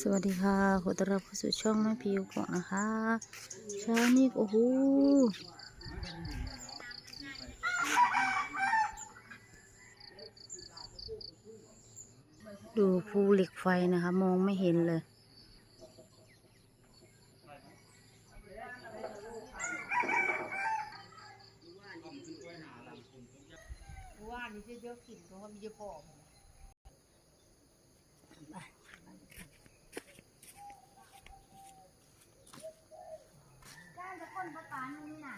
สวัสดีค่ะขอต้อนรับเข้าสู่ช่องแม่พิวก่อนนะคะเช้านี้โอ้โหดูภูเหล็กไฟนะคะ มองไม่เห็นเลย ว่านี่จะเยอะกินเพราะว่ามีเยอะพอ จ้างจะค นประปานนี่น่ะ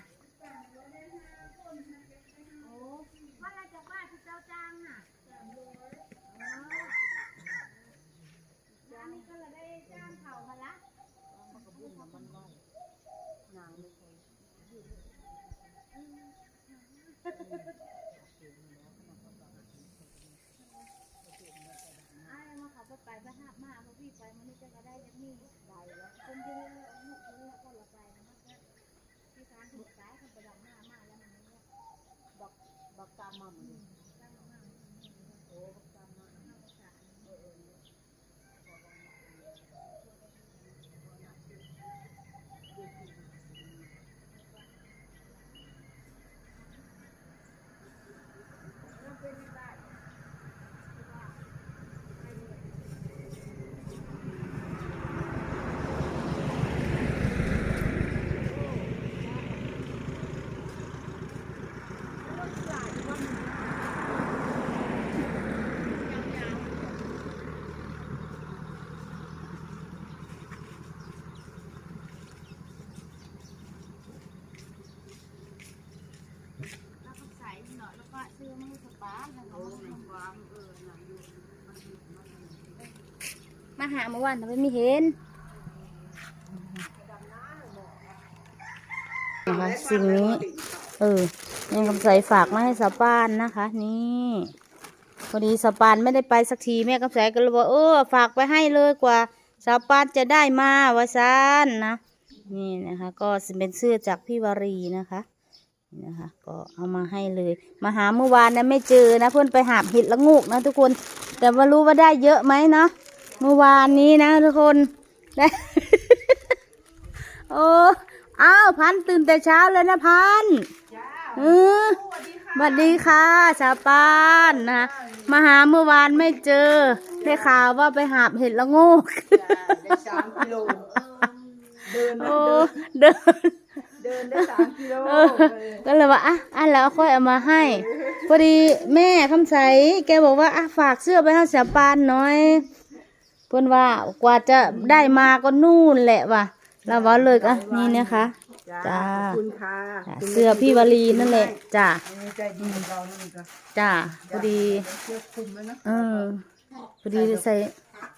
โอ้ว่าอะไรจากบ้านที่เจ้าจ้างน่ะอ๋อจ้างนี่ก็เลยได้จ้างเขามาละอ้ายมาเขาไปไปบ้านหักมาเขาพี่ไปมันนี่จะก็ได้จะมีใบแล้วคนที่นี่เอาหนุกนี่คนละไปนะที่การถูกสายคนประดับหน้ามาแล้วมันเนี่ยบักบักตามมาหมดอ้บักตามมโอ้ล้วก็ใส่หน่อยแล้วก็ซื้อมาให้สปาแล้วก็มา หาเมื่อวานทำไมไม่เห็นนะคะสิ่งนี้เออยังคำใสฝากมาให้สปานนะคะ นี่พอดีสปานไม่ได้ไปสักทีแม่คำใสก็เลยบอกเออฝากไปให้เลยกว่าสปานจะได้มาวาซานนะนี่นะคะ ก็เป็นเสื้อจากพี่วารีนะคะนะคะ ก็เอามาให้เลย มาหาเมื่อวานนะไม่เจอนะเพื่อนไปหาเห็ดละงูกนะทุกคน แต่ว่ารู้ว่าได้เยอะไหมเนาะ เมื่อวานนี้นะทุกคนได้โอ้อ้าวพันธุ์ตื่นแต่เช้าเลยนะพันธุ์เออสวัสดีค่ะชาวปานนะมาหาเมื่อวานไม่เจอ ได้ข่าวว่าไปหาบเห็ดละโงูได้สามกิโลเดินนะโอ้เดินเดินได้สามกิโลเออก็เลยว่าอะอะแล้วค่อยเอามาให้พอดีแม่คำใสแกบอกว่าอะฝากเสื้อไปให้สาวปานหน่อย เพื่อนว่ากว่าจะได้มาก็นู่นแหละว่ะเราว่าเลยอะนี่นะคะ จ้า ขอบคุณค่ะจ้ะเสื้อพี่วลีนั่นแหละจ้าอันนี้ใจดีของเรานี่ก็จ้าพอดีเสื้อคลุมไว้นะ เออพอดีใส่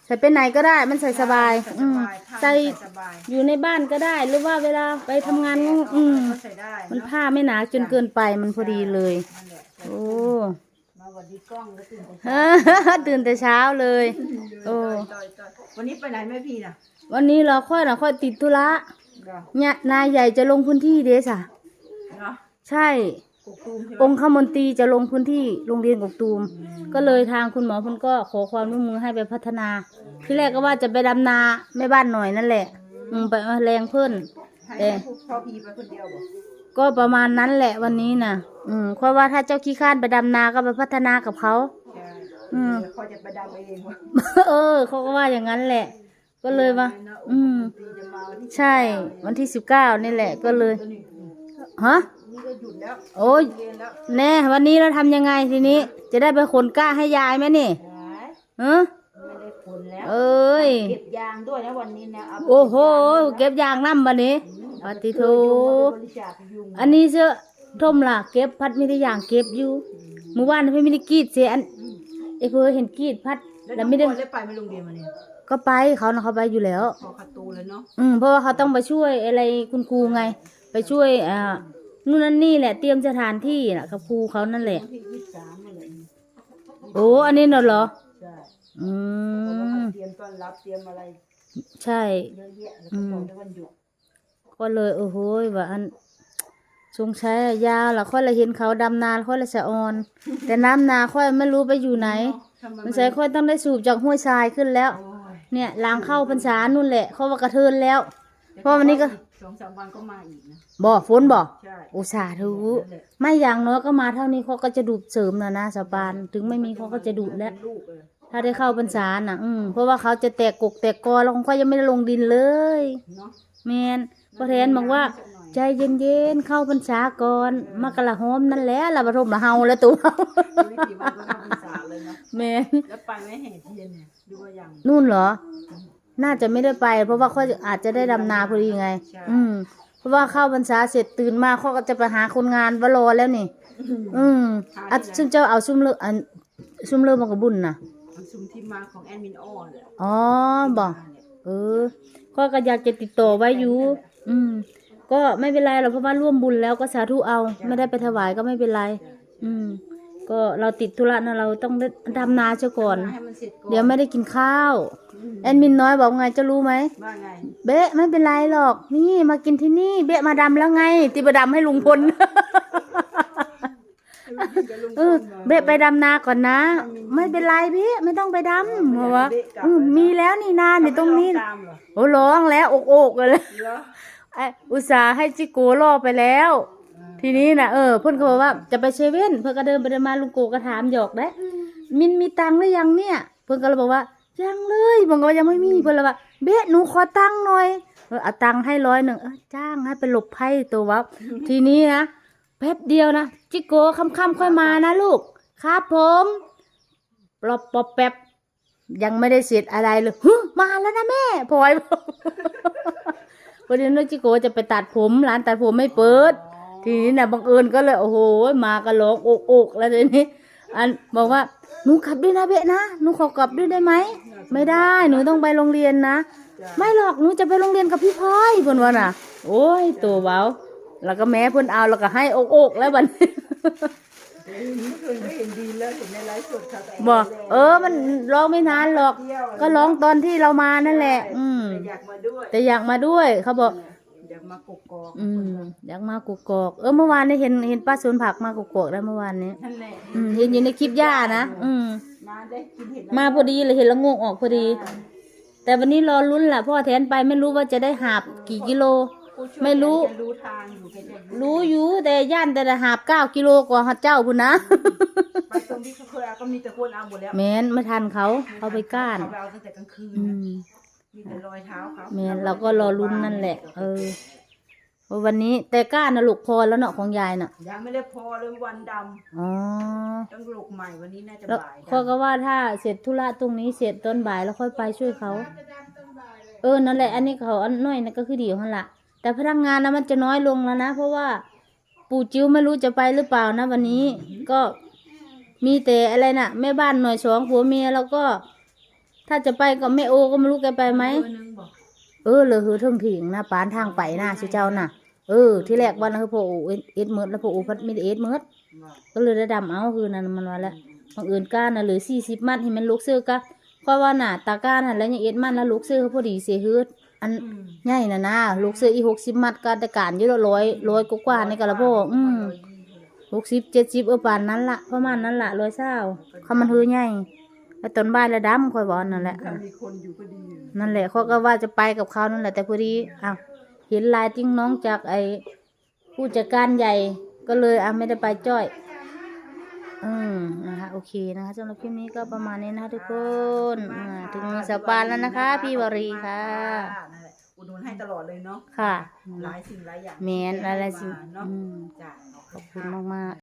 ใส่ไปไหนก็ได้มันใส่สบายอืมผ้าใส่สบายอยู่ในบ้านก็ได้ หรือว่าเวลาไปทำงานก็อืมก็ใส่ได้มันเนาะผ้าไม่หนาจนเกินไปมันพอดีเลย นั่นแหละโอ้มา วันดีกล้องแล้วตื่นแต่เออตื่นแต่เช้าเลย โอ้ต่อยต่อยวันนี้ไปไหนแม่พี่น่ะวันนี้เราค่อยเราค่อยติดธุระเนาะเนี่ยนายใหญ่จะลงพื้นที่เดซ่ะเนาะใช่กกตูมใช่ไหมองค์ขมนตรีจะลงพื้นที่โรงเรียนกกตูม ก็เลยทางคุณหมอเพิ่นก็ขอความร่วมมือให้ไปพัฒนา ที่แรกก็ว่าจะไปดำนาแม่บ้านหน่อยนั่นแหละอืมไปเอาแรงเพิ่นให้เอ๊ะให้พวกพ่อพีไปคนเดียวบอกก็ประมาณนั้นแหละวันนี้น่ะ อืมเพราะว่าถ้าเจ้าขี้ข้านไปดำนาก็ไปพัฒนากับเขา ใช่อืม เดี๋ยวเขาจะไปดำเองวะเออ เขาก็ว่าอย่างนั้นแหละ ก็เลยว่า อืม ตีจะมาวันที่ใช่ วันที่สิบเก้านี่แหละ ก็เลย ตัวนี้ฮะ นี่ก็หยุดแล้วโอ้ย เรียนแล้วแน่ วันนี้เราทำยังไงทีนี้ จะได้ไปขนก้าให้ยายไหมนี่หายเออไม่ได้ผลแล้ว เอ้ย เก็บยางด้วยนะวันนี้นะเาไปโอ้โห เก็บยางน้ำบันนี้ปฏิโทบริจาคยุงอันนี้เสื้อ ทมล่ะเก็บพัดมีแต่อย่างเก็บอยู่เมื่อวานพี่ไม่ได้กรีดเสียอันไอ้เพื่อเห็นกรีดพัดแล้วแล้วน้องไม่ได้พลอยได้ไปไหม่โรงเรียนมาเนี่ยก็ไปเขานะเขาไปอยู่แล้วพอคัดตูเลยเนาะอืมเพราะว่าเขาต้องไปช่วยอะไรคุณครูไง ไปช่วยอ่านู่นนั่นนี่แหละเตรียมสถานที่น่ะกับครูเขานั่นแหละวันที่ยี่สิบสามนั่นแหละโอ้อันนี้น่ะเหรอใช่อืเพราะว่าเขามเตรียมต้อนรับเตรียมอะไร ใช่เยอะแยะแล้วก็บอกได้วันหยุดก็เลยโอ้โหว่าอัน สงสัยยาวล่ะค่อยละเห็นเขาดำนาค่อยละสะออน แต่น้ำนาค่อยไม่รู้ไปอยู่ไหนทำไมมันใส่ค่อยต้องได้สูบจากห้วยทรายขึ้นแล้วโอ้ยเนี่ยล้างเข้าพรรษานู่นแหละเขาว่ากระเทินแล้ว เพราะวันนี้ก็สองสามวันก็มาอีกนะบ่ฝนบ่ใช่อุตส่าห์ทูนั่นแหละไม่อย่างน้อยก็มาเท่านี้เขาก็จะดูดเสริมนะนะสปานถึงไม่มีเขาก็จะดูดแล้วเป็นลูกเลยถ้าได้เข้าพรรษาน่ะ อืมเพราะว่าเขาจะแตกกกแตกกอแล้วของเขายังไม่ได้ลงดินเลยเนาะแมนพ่อแทนบอกว่า ใจเย็นๆ เข้าพรรษาก่อนมากระหอมนั่นแหละละบรมละเฮาแล้วตัวไม่กี่วันก็เข้าพรรษาเลยเนาะแมนแล้วไปไหม่แห่เทียนเนี่ยดูว่ายังนู่นเหรอ น่าจะไม่ได้ไป เพราะว่าเขาอาจจะได้ดำนาพอดีไง ใช่อืม เพราะว่าเข้าพรรษาเสร็จตื่นมาเขาก็จะไปหาคนงานวารอแล้วนี่ อืมอะซึ่งเจ้าเอาซุ่มเลืออันซุ่มเลือมากระบุญน่ะ มันซุมที่มาของแอดมินอ้อแหละอ๋อบอก เออข้อก็อยากจะติดต่อไว้อยู่ อืม ก็ไม่เป็นไรหรอกเพราะว่าร่วมบุญแล้วก็สาธุเอา ไม่ได้ไปถวายก็ไม่เป็นไร อืม ก็เราติดธุระนะเราต้องได้ทำนาเสียก่อน ให้มันเสร็จก่อนเดี๋ยวไม่ได้กินข้าวแอดมินน้อยบอกไงจะรู้ไหม ว่าไงเบ๊ะไม่เป็นไรหรอก นี่มากินที่นี่ เบ๊ะมาดำแล้วไงติบดำให้ลุงพลเออเบ๊ะไปดำนาก่อนนะ ไม่เป็นไรเบ๊ะไม่ต้องไปดำเพราะว่าอืมมีแล้วนี่นาในตรงนี้ตามเหรอโอ้ร้องแล้วอกอกเลย เหรอ ไออุตส่าห์ให้จิโกล่อไปแล้ว ทีนี้นะเออเพื่อนก็บอกว่าจะไปเซเว่น เพื่อนก็เดินไปเดินมาลุงโกก็ถามหยอกได้มินมีตังค์หรือยังเนี่ย เพื่อนก็เลยบอกว่ายังเลยบอกว่ายังไม่มีเพื่อนเลยว่าเบ๊ะหนูขอตังค์หน่อยเออเอาตังค์ให้ร้อยหนึ่งเออจ้างให้ไปหลบไพ่ตัววับทีนี้นะแป๊บเดียวนะจิโกค่ำๆค่อยมานะลูก ครับผมปลอบปอบแป๊บยังไม่ได้เสร็จอะไรเลยฮึมาแล้วนะแม่พลอย วันนี้น้องจิโกจะไปตัดผมร้านตัดผมไม่เปิด ทีนี้นะบังเอิญก็เลยโอ้โหมาก็ร้องอกอกแล้วทีนี้ อันบอกว่าหนูกลับด้วยนะเบะนะหนูขอกลับด้วยได้ไหมไม่ได้หนูต้องไปโรงเรียนนะ ไม่หรอกหนูจะไปโรงเรียนกับพี่พลอยเพิ่นว่าน่ะ โอ้ยตัวเบาแล้วก็แม่เพิ่นเอาแล้วก็ให้อกอกแล้วบัดนี้เมื่อคืนก็เห็นดีแล้วเห็นในไลฟ์สดเขาแต่บอกเออ มันร้องไม่นานหรอก ก็ร้องตอนที่เรามานั่นแหละ อืม อยากมาด้วยแต่อยากมาด้วยเขาบอก อยากมากกอกอืมอยากมากุกกอกเออเมื่อวานนี้เห็นเห็นป้าสวนผักมากุกกอกแล้วเมื่อวานนี้นั่นแหละอืมเห็นอยู่ในคลิปย่านะอืมมาได้กินเห็ดมาพอดีเลยเห็นแล้วงงออกพอดี แต่วันนี้รอลุ้นแหละเพราะว่อแทนไปไม่รู้ว่าจะได้หาบกี่กิโล ไม่รู้จะรู้ทางอยู่แกจะรู้รู้อยู่แต่ย่านแต่ละหาบเก้ากิโลกว่าเจ้าพุ่นนะ ไปตรงที่เขาเคยเอาก็มีแต่คนเอาหมดแล้วแมนไม่ทันเขาเขาไปก้านเขาไปเอาตั้งแต่กลางคืนอืนะม มีแต่รอยเท้าเขาแมนเราก็รอลุ้นนั่นแหละ เออวันนี้แต่ก้านนะลูกพอแล้วเนาะของยายน่ะ ยังไม่ได้พอเลยวันดอ๋อำต้องลูกใหม่วันนี้น่าจะแล้วบ่ายเขาก็ว่าถ้าเสร็จธุระตรงนี้เสร็จตอนบ่ายแล้วค่อยไปช่วยเขาเออนั่นแหละ อันนี้เขาอันน้อยนั่นก็คือดีของละแต่พนักงานนะมันจะน้อยลงแล้วนะ เพราะว่าปู่จิ้วไม่รู้จะไปหรือเปล่านะ วันนี้ก็มีแต่อะไรน่ะแม่บ้านหน่อยสองผัวเมียแล้วก็ ถ้าจะไปก็แม่โอก็ไม่รู้แกไปไหม เบอร์หนึงบอกเออเลยคือเทิงถิงนะปานทางไปนะสิเจ้าน่ะ เออ ที่แรกวันนั้นคือพ่อโอเอ็ดเอ็ดเมิดแล้วพ่อโอพัดมีแต่เอ็ดเมิดบอกก็เลยได้ดำเอาคือนั่นมันว่าแล้วบางอื่นก้านน่ะเหลือสี่สิบมัดให้มันลุกเสื้อก็เพราะว่าน่ะตาก้านน่ะแล้วยังเอ็ดมันแล้วลุกเสื้อเขาพอดีเสียฮืดอัน อืมใหญ่น่ะนะลุกเสื้ออีหกสิบมัดก็แต่การอยู่ละร้อยร้อยกว่าๆในกระโปงอืมหกสิบเจ็ดสิบเออปานนั้นละประมาณนั้นละร้อยเศร้าเขามันฮือใหญ่ แล้วตอนบ่ายแล้วดำคอยบอกนั่นแหละ ถ้ามีคนอยู่ก็ดีนั่นแหละเขาก็ว่าจะไปกับเขานั่นแหละ แต่พอดีอ้าวเห็นลายติ้งน้องจากไอ้ผู้จัดการใหญ่ก็เลยอะไม่ได้ไปจ้อย อืมนะคะโอเคนะคะสำหรับคลิปนี้ก็ประมาณนี้นะคะทุกคนอ่าถึงมือสปานแล้วนะคะ พี่วรีค่ะ นั่นแหละอุดหนุนให้ตลอดเลยเนาะค่ะหลายสิ่งหลายอย่างแมนอะไรสิมาเนาะอืม จ้ะ ขอบคุณมากๆ